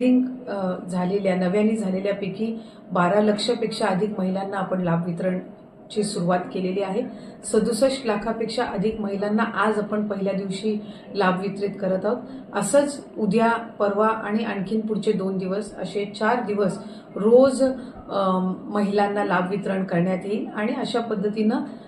Link झालेल्या नव्याने झालेल्यापैकी बारा लक्षपेक्षा अधिक महिलांना आपण लाभ वितरणची सुरुवात केलेली आहे. सदुसष्ट लाखापेक्षा अधिक महिलांना आज आपण पहिल्या दिवशी लाभ वितरित करत आहोत. असंच उद्या परवा आणि आणखीन पुढचे दोन दिवस असे चार दिवस रोज महिलांना लाभ वितरण करण्यात येईल आणि अशा पद्धतीनं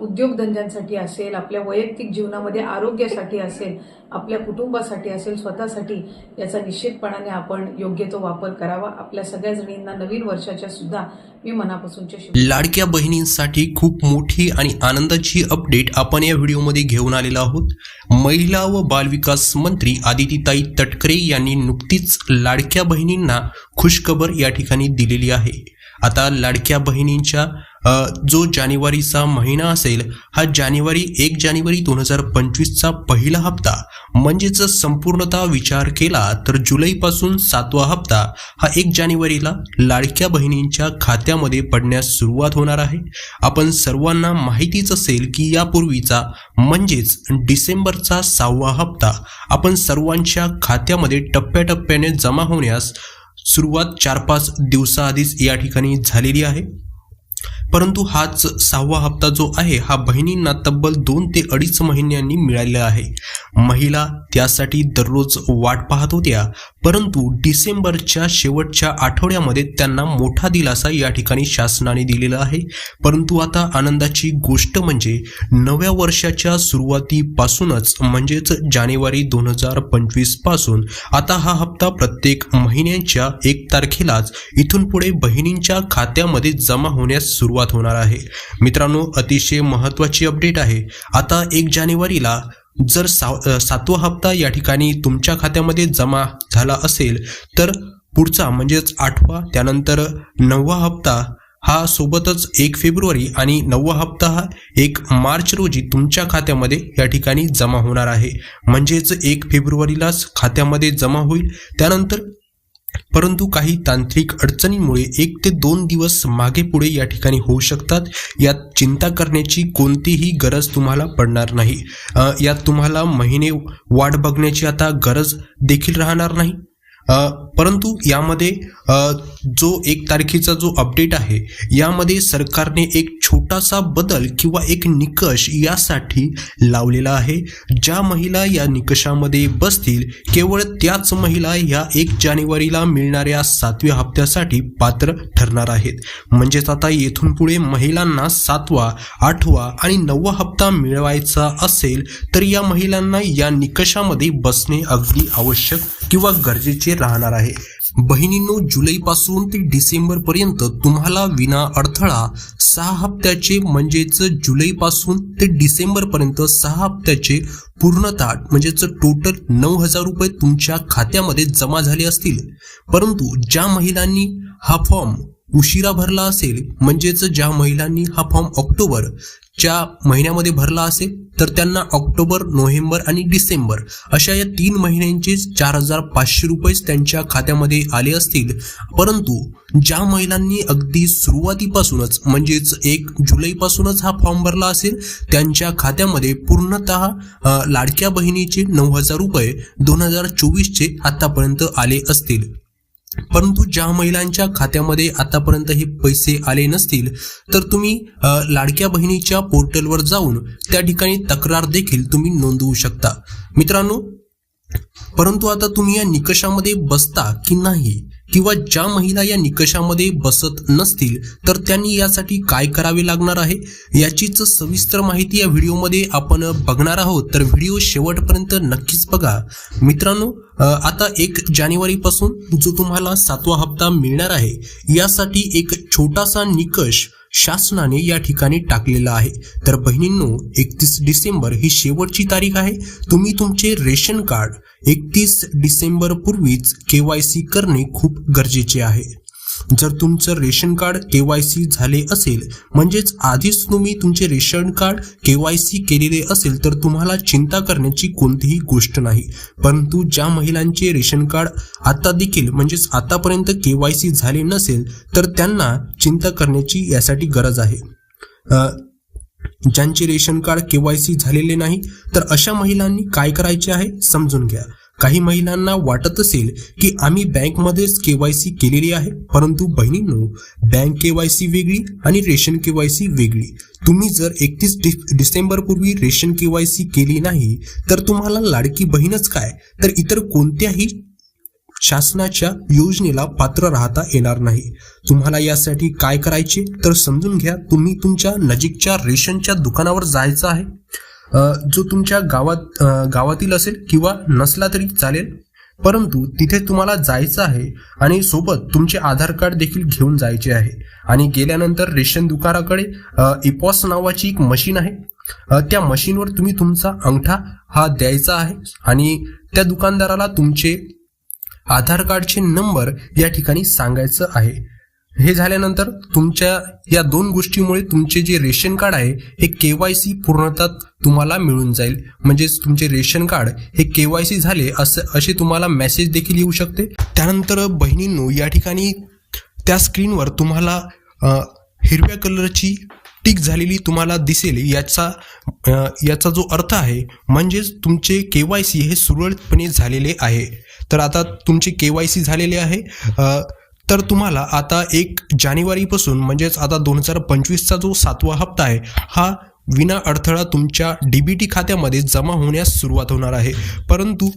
उद्योगधंद्यांसाठी असेल आपल्या वैयक्तिक जीवनामध्ये आरोग्यासाठी असेल आपल्या कुटुंबासाठी असेल स्वतःसाठी याचा निश्चितपणाने आपण योग्य तो वापर करावा. आपल्या सगळ्या जणींना नवीन वर्षाच्या सुद्धा मी मनापासूनच्या लाडक्या बहिणींसाठी खूप मोठी आणि आनंदाची अपडेट आपण या व्हिडिओमध्ये घेऊन आलेलो आहोत. महिला व बालविकास मंत्री आदितीताई तटकरे यांनी नुकतीच लाडक्या बहिणींना खुशखबर या ठिकाणी दिलेली आहे. आता लाडक्या बहिणींच्या जो जानेवारीचा महिना असेल हा जानेवारी एक जानेवारी दोन हजार पंचवीसचा पहिला हप्ता. म्हणजेच संपूर्णतः विचार केला तर जुलैपासून सातवा हप्ता हा एक जानेवारीला लाडक्या बहिणींच्या खात्यामध्ये पडण्यास सुरुवात होणार आहे. आपण सर्वांना माहितीच असेल की यापूर्वीचा म्हणजेच डिसेंबरचा सहावा हप्ता आपण सर्वांच्या खात्यामध्ये टप्प्याटप्प्याने जमा होण्यास सुरुवात चार पाच दिवसाआधीच या ठिकाणी झालेली आहे. परंतु हाच सहावा हप्ता जो आहे हा बहिणींना तब्बल दोन ते अडीच महिन्यांनी मिळालेला आहे. महिला त्यासाठी दररोज वाट पाहत होत्या परंतु डिसेंबरच्या शेवटच्या आठवड्यामध्ये त्यांना मोठा दिलासा या ठिकाणी शासनाने दिलेला आहे. परंतु आता आनंदाची गोष्ट म्हणजे नव्या वर्षाच्या सुरुवातीपासूनच म्हणजेच जानेवारी दोन हजार पंचवीसपासून आता हा हप्ता प्रत्येक महिन्याच्या एक तारखेलाच इथून पुढे बहिणींच्या खात्यामध्ये जमा होण्यास सुरुवात होणार आहे. मित्रांनो अतिशय महत्त्वाची अपडेट आहे. आता एक जानेवारीला जर सा सातवा हप्ता या ठिकाणी तुमच्या खात्यामध्ये जमा झाला असेल तर पुढचा म्हणजेच आठवा त्यानंतर नववा हप्ता हा सोबतच एक फेब्रुवारी आणि नववा हप्ता हा एक मार्च रोजी तुमच्या खात्यामध्ये या ठिकाणी जमा होणार आहे. म्हणजेच एक फेब्रुवारीलाच खात्यामध्ये जमा होईल. त्यानंतर परंतु काही तांत्रिक अडचणींमुळे एक ते दोन दिवस मागे पुढे या ठिकाणी होऊ शकतात. यात चिंता करण्याची कोणतीही गरज तुम्हाला पडणार नाही. यात तुम्हाला महिने वाट बघण्याची आता गरज देखील राहणार नाही. परंतु यामध्ये जो एक तारखेचा जो अपडेट आहे यामध्ये सरकारने एक छोटासा बदल किंवा एक निकष यासाठी लावलेला आहे. ज्या महिला या निकषामध्ये बसतील केवळ त्याच महिला या एक जानेवारीला मिळणाऱ्या सातव्या हप्त्यासाठी पात्र ठरणार आहेत. म्हणजेच आता येथून पुढे महिलांना सातवा आठवा आणि नववा हप्ता मिळवायचा असेल तर या महिलांना या निकषामध्ये बसणे अगदी आवश्यक किंवा गरजेचे राहणार आहे. बहिणींनो जुलैपासून ते डिसेंबरपर्यंत तुम्हाला विना अडथळा सहा हप्त्याचे म्हणजेच जुलैपासून ते डिसेंबरपर्यंत सहा हप्त्याचे पूर्णतः म्हणजेच टोटल नऊ हजार रुपये तुमच्या खात्यामध्ये जमा झाले असतील. परंतु ज्या महिलांनी हा फॉर्म उशिरा भरला असेल म्हणजेच ज्या महिलांनी हा फॉर्म ऑक्टोबर च्या महिन्यामध्ये भरला असेल तर त्यांना ऑक्टोबर नोव्हेंबर आणि डिसेंबर अशा या तीन महिन्यांचे चार हजार पाचशे रुपयेच त्यांच्या खात्यामध्ये आले असतील. परंतु ज्या महिलांनी अगदी सुरुवातीपासूनच म्हणजेच एक जुलैपासूनच हा फॉर्म भरला असेल त्यांच्या खात्यामध्ये पूर्णतः लाडक्या बहिणीचे नऊ हजार रुपये दोन हजार चोवीसचे आतापर्यंत आले असतील. परंतु ज्या महिलांच्या खात्यामध्ये आतापर्यंत हे पैसे आले नसतील तर तुम्ही लाडक्या बहिणीच्या पोर्टलवर जाऊन त्या ठिकाणी तक्रार देखील तुम्ही नोंदवू शकता. मित्रांनो परंतु आता तुम्ही या निकषामध्ये बसता की नाही? किंवा ज्या महिला या निकषामध्ये बसत नसतील तर त्यांनी यासाठी काय करावे लागणार आहे? याचीच सविस्तर माहिती या व्हिडिओमध्ये आपण बघणार आहोत. तर व्हिडिओ शेवटपर्यंत नक्कीच बघा. मित्रांनो आता एक जानेवारीपासून जो तुम्हाला सातवा हप्ता मिळणार आहे यासाठी एक छोटासा निकष शासनाने या ठिकाणी टाकलेला आहे. तर बहिणींनो एकतीस डिसेंबर ही शेवटची तारीख आहे. तुम्ही तुमचे रेशन कार्ड एकतीस डिसेंबर पूर्वीच के वाय सी करणे खूप गरजेचे आहे. जर तुमचं ration card K Y C झाले असेल म्हणजेच आधीच तुम्ही तुमचे ration card K Y C केलेले असेल तर तुम्हाला चिंता करण्याची कोणतीही गोष्ट नाही. परंतु ज्या महिलांचे रेशन कार्ड आता देखील म्हणजेच आतापर्यंत के वाय सी झाले नसेल तर त्यांना चिंता करण्याची यासाठी गरज आहे. ज्यांचे ration card K Y C झालेले नाही तर अशा महिलांनी काय करायचे आहे समजून घ्या. काही महिलांना वाटत असेल की आम्ही बँकमध्येच के वाय सी केलेली आहे. परंतु बहिणींनो बँक के वाय सी वेगळी आणि रेशन के वाय सी वेगळी. तुम्ही जर एकतीस डिसेंबर पूर्वी रेशन के वाय सी केली नाही तर तुम्हाला लाडकी बहीणच काय? तर इतर कोणत्याही शासनाच्या योजनेला पात्र राहता येणार नाही. तुम्हाला यासाठी काय करायचे? तर समजून घ्या तुम्ही तुमच्या नजीकच्या रेशनच्या दुकानावर जायचं आहे. जो तुमच्या गावात गावातील असेल किंवा नसला तरी चालेल. परंतु तिथे तुम्हाला जायचं आहे आणि सोबत तुमचे आधार कार्ड देखील घेऊन जायचे आहे. आणि गेल्यानंतर रेशन दुकानाकडे इपॉस नावाची एक मशीन आहे. त्या मशीनवर तुम्ही तुमचा अंगठा हा द्यायचा आहे आणि त्या दुकानदाराला तुमचे आधार कार्डचे नंबर या ठिकाणी सांगायचं आहे. हे झाल्यानंतर तुमच्या या दोन गोष्टीमुळे तुमचे जे रेशन कार्ड आहे हे के वाय सी पूर्णतः तुम्हाला मिळून जाईल. म्हणजेच तुमचे रेशन कार्ड हे के वाय सी झाले असं असे तुम्हाला मेसेज देखील येऊ शकते. त्यानंतर बहिणींनो या ठिकाणी त्या स्क्रीनवर तुम्हाला हिरव्या कलरची टिक झालेली तुम्हाला दिसेल. याचा याचा जो अर्थ आहे म्हणजेच तुमचे के वाय सी हे सुरळीतपणे झालेले आहे. तर आता तुमचे के वाय सी झालेले आहे. तर तुम्हाला आता एक जानेवारीपासून म्हणजेच आता दोन हजार पंचवीसचा जो सातवा हप्ता आहे हा विना अडथळा तुमच्या डी बी टी खात्यामध्ये जमा होण्यास सुरुवात होणार आहे. परंतु